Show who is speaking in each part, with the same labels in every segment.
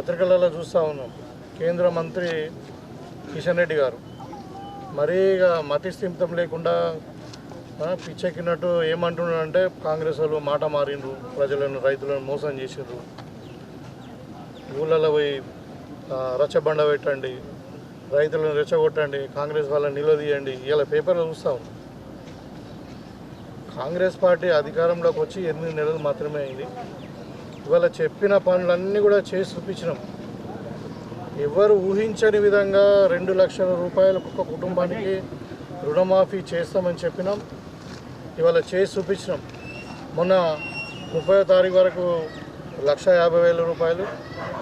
Speaker 1: పత్రికలలో చూస్తూ ఉన్నాం. కేంద్ర మంత్రి కిషన్ రెడ్డి గారు. మరీ ఇక మతిస్థిమితం లేకుండా పిచ్చెక్కినట్టు పిచ్చెక్కినట్టు ఏమంటున్నాడంటే కాంగ్రెస్ వాళ్ళు మాట మారిండ్రు ప్రజలను రైతులను మోసం చేసిండ్రు. ఊళ్ళలో పోయి రచ్చబండ పెట్టండి రైతులను రెచ్చగొట్టండి కాంగ్రెస్ వాళ్ళని నిలదీయండి ఇలా పేపర్లో చూస్తాం కాంగ్రెస్ పార్టీ అధికారంలోకి వచ్చి ఎనిమిది నెలలు మాత్రమే అయింది. ఇవాళ చెప్పిన పనులన్నీ కూడా చేసి చూపించినాం. ఎవరు ఊహించని విధంగా రెండు లక్షల రూపాయలు ఒక్కొక్క కుటుంబానికి రుణమాఫీ చేస్తామని చెప్పినాం. ఇవాళ చేసి చూపించినాం. మొన్న ముప్పై తారీఖు వరకు లక్ష యాభై వేల రూపాయలు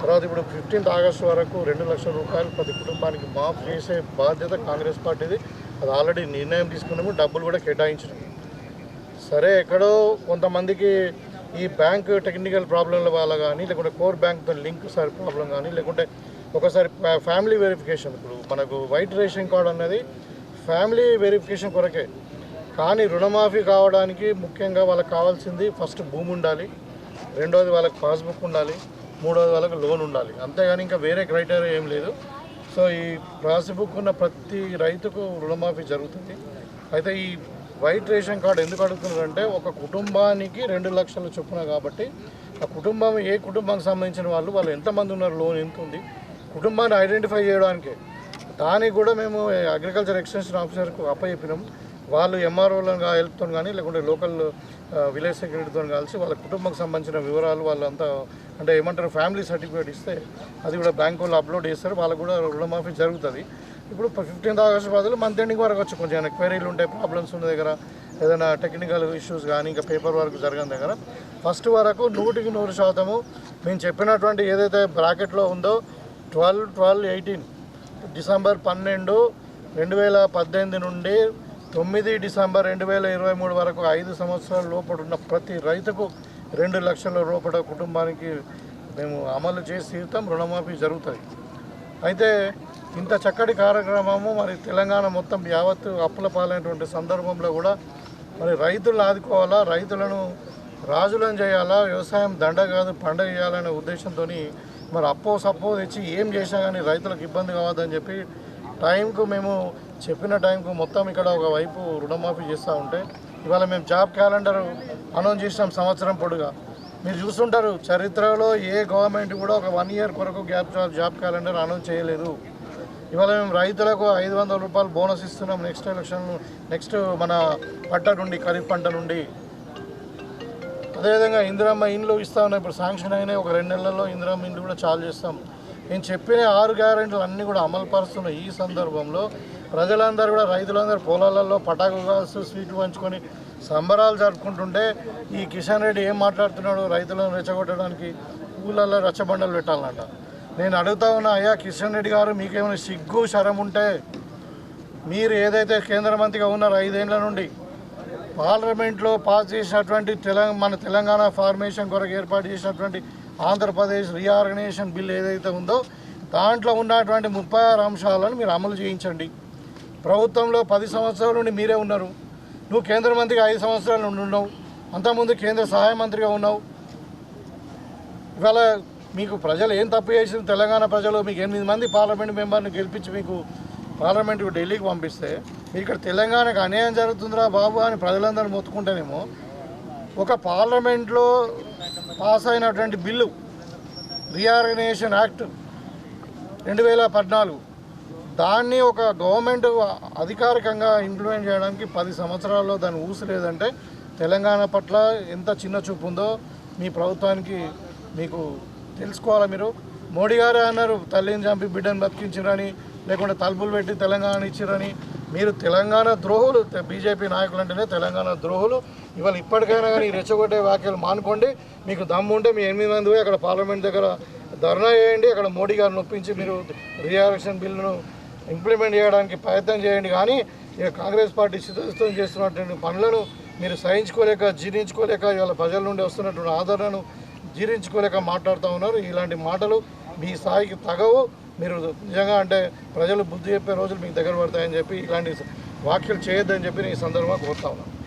Speaker 1: తర్వాత ఇప్పుడు ఫిఫ్టీన్త్ ఆగస్టు వరకు రెండు లక్షల రూపాయలు ప్రతి కుటుంబానికి మాఫ్ చేసే బాధ్యత కాంగ్రెస్ పార్టీది. అది ఆల్రెడీ నిర్ణయం తీసుకున్నాము డబ్బులు కూడా కేటాయించినాము సరే ఎక్కడో కొంతమందికి ఈ బ్యాంక్ టెక్నికల్ ప్రాబ్లంల వల్ల కానీ లేకుంటే కోర్ బ్యాంక్తో లింక్ సార్ ప్రాబ్లం కానీ లేకుంటే ఒకసారి ఫ్యామిలీ వెరిఫికేషన్ ఇప్పుడు మనకు వైట్ రేషన్ కార్డ్ అనేది ఫ్యామిలీ వెరిఫికేషన్ కొరకే. కానీ రుణమాఫీ కావడానికి ముఖ్యంగా వాళ్ళకి కావాల్సింది ఫస్ట్ భూమి ఉండాలి రెండోది వాళ్ళకి పాస్బుక్ ఉండాలి మూడోది వాళ్ళకి లోన్ ఉండాలి. అంతేగాని ఇంకా వేరే క్రైటీరియా ఏం లేదు. సో ఈ పాస్బుక్ ఉన్న ప్రతి రైతుకు రుణమాఫీ జరుగుతుంది. అయితే ఈ వైట్ రేషన్ కార్డు ఎందుకు అడుగుతున్నారంటే ఒక కుటుంబానికి రెండు లక్షల చొప్పున కాబట్టి ఆ కుటుంబం ఏ కుటుంబానికి సంబంధించిన వాళ్ళు వాళ్ళు ఎంతమంది ఉన్నారు లోన్ ఎంత ఉంది కుటుంబాన్ని ఐడెంటిఫై చేయడానికే. దానికి కూడా మేము అగ్రికల్చర్ ఎక్స్టెన్షన్ ఆఫీసర్కు అప్పచెప్పినాం. వాళ్ళు ఎంఆర్ఓలను హెల్ప్తో కానీ లేకుంటే లోకల్ విలేజ్ సెక్రటరీతో కలిసి వాళ్ళ కుటుంబంకి సంబంధించిన వివరాలు వాళ్ళంతా అంటే ఏమంటారు ఫ్యామిలీ సర్టిఫికేట్ ఇస్తే అది కూడా బ్యాంక్ వాళ్ళు అప్లోడ్ చేస్తారు వాళ్ళకు కూడా రుణమాఫీ జరుగుతుంది. ఇప్పుడు ఫిఫ్టీన్త్ ఆగస్ట్ బదులు మంత్ ఎండింగ్ వరకు వచ్చి కొంచెం క్వైరీలు ఉంటాయి ప్రాబ్లమ్స్ ఉన్న దగ్గర ఏదైనా టెక్నికల్ ఇష్యూస్ కానీ ఇంకా పేపర్ వర్క్ జరగని దగ్గర ఫస్ట్ వరకు నూటికి నూరు శాతము మేము చెప్పినటువంటి ఏదైతే బ్రాకెట్లో ఉందో ట్వెల్వ్ ట్వెల్వ్ ఎయిటీన్ డిసెంబర్ పన్నెండు రెండు వేల పద్దెనిమిది నుండి తొమ్మిది డిసెంబర్ రెండు వేల ఇరవై మూడు వరకు ఐదు సంవత్సరాల లోపల ఉన్న ప్రతి రైతుకు రెండు లక్షల రూపాయల కుటుంబానికి మేము అమలు చేసి తీరుతాం రుణమాఫీ జరుగుతుంది అయితే ఇంత చక్కటి కార్యక్రమము మరి తెలంగాణ మొత్తం యావత్తు అప్పుల పాలైనటువంటి సందర్భంలో కూడా మరి రైతులను ఆదుకోవాలా రైతులను రాజులను చేయాలా వ్యవసాయం దండ కాదు పండగ చేయాలనే ఉద్దేశంతో మరి అప్పో సప్పో తెచ్చి ఏం చేసినా కానీ రైతులకు ఇబ్బంది కావద్దని చెప్పి టైంకు మేము చెప్పిన టైంకు మొత్తం ఇక్కడ ఒక వైపు రుణమాఫీ చేస్తూ ఉంటే ఇవాళ మేము జాబ్ క్యాలెండర్ అనౌన్స్ చేసినాం సంవత్సరం పొడుగా. మీరు చూస్తుంటారు చరిత్రలో ఏ గవర్నమెంట్ కూడా ఒక వన్ ఇయర్ కొరకు gap job job calendar announce చేయలేదు. ఇవాళ మేము రైతులకు ఐదు వందల రూపాయలు బోనస్ ఇస్తున్నాం నెక్స్ట్ ఎలక్షన్ నెక్స్ట్ మన పంట నుండి ఖరీఫ్ పంట నుండి. అదేవిధంగా ఇందిరమ్మ ఇండ్లు ఇస్తా ఉన్నాయి ఇప్పుడు శాంక్షన్ అయినాయి ఒక రెండు నెలల్లో ఇందిరమ్మ ఇండ్లు కూడా చాలు చేస్తాం. నేను చెప్పిన ఆరు గ్యారెంటీలు అన్నీ కూడా అమలు పరుస్తున్న ఈ సందర్భంలో ప్రజలందరూ కూడా రైతులందరూ పొలాలలో పటాకు కాసు స్వీట్లు పంచుకొని సంబరాలు జరుపుకుంటుంటే ఈ కిషన్ రెడ్డి ఏం మాట్లాడుతున్నాడు రైతులను రెచ్చగొట్టడానికి ఊళ్ళల్లో రచ్చబండలు పెట్టాలంట. నేను అడుగుతా ఉన్నా అయ్యా కిషన్ రెడ్డి గారు మీకేమైనా సిగ్గు శరం ఉంటే మీరు ఏదైతే కేంద్ర మంత్రిగా ఉన్నారో ఐదేళ్ళ నుండి పార్లమెంట్లో పాస్ చేసినటువంటి తెలంగాణ మన తెలంగాణ ఫార్మేషన్ కొరకు ఏర్పాటు చేసినటువంటి ఆంధ్రప్రదేశ్ రీఆర్గనైజేషన్ బిల్ ఏదైతే ఉందో దాంట్లో ఉన్నటువంటి ముప్పై ఆరు అంశాలను మీరు అమలు చేయించండి. ప్రభుత్వంలో పది సంవత్సరాల నుండి మీరే ఉన్నారు. నువ్వు కేంద్ర మంత్రిగా ఐదు సంవత్సరాల నుండి ఉన్నావు. అంతకుముందు కేంద్ర సహాయ మంత్రిగా ఉన్నావు. ఇవాళ మీకు ప్రజలు ఏం తప్పు చేసిన తెలంగాణ ప్రజలు మీకు ఎనిమిది మంది పార్లమెంట్ మెంబర్ని గెలిపించి మీకు పార్లమెంట్కి ఢిల్లీకి పంపిస్తే మీరు ఇక్కడ తెలంగాణకు అన్యాయం జరుగుతుందిరా బాబు అని ప్రజలందరూ మొత్తుకుంటేనేమో ఒక పార్లమెంట్లో పాస్ అయినటువంటి బిల్లు రీఆర్గనైజేషన్ యాక్ట్ రెండు వేల పద్నాలుగు. దాన్ని ఒక గవర్నమెంట్ అధికారికంగా ఇంప్లిమెంట్ చేయడానికి పది సంవత్సరాల్లో దాన్ని ఊసలేదంటే తెలంగాణ పట్ల ఎంత చిన్న చూపు ఉందో మీ ప్రభుత్వానికి మీకు తెలుసుకోవాలా మీరు? మోడీ గారే అన్నారు తల్లిని చంపి బిడ్డను బతికించారని లేకుంటే తలుపులు పెట్టి తెలంగాణ ఇచ్చిరని. మీరు తెలంగాణ ద్రోహులు బీజేపీ నాయకులు అంటేనే తెలంగాణ ద్రోహులు. ఇవాళ ఇప్పటికైనా కానీ ఈ రెచ్చగొట్టే వ్యాఖ్యలు మానుకోండి. మీకు దమ్ము ఉంటే మీ ఎనిమిది మంది పోయి అక్కడ పార్లమెంట్ దగ్గర ధర్నా చేయండి. అక్కడ మోడీ గారిని ఒప్పించి మీరు రియాలక్షన్ బిల్లును ఇంప్లిమెంట్ చేయడానికి ప్రయత్నం చేయండి. కానీ ఇక కాంగ్రెస్ పార్టీ సిద్ధం చేస్తున్నటువంటి పనులను మీరు సహించుకోలేక జీర్ణించుకోలేక ఇవాళ ప్రజల నుండి వస్తున్నటువంటి ఆదరణను జీర్ణించుకోలేక మాట్లాడుతూ ఉన్నారు. ఇలాంటి మాటలు మీ స్థాయికి తగవు. మీరు నిజంగా అంటే ప్రజలు బుద్ధి చెప్పే రోజులు మీకు దగ్గర పడతాయని చెప్పి ఇలాంటి వ్యాఖ్యలు చేయొద్దని చెప్పి నేను ఈ సందర్భంగా కోరుతా ఉన్నాను.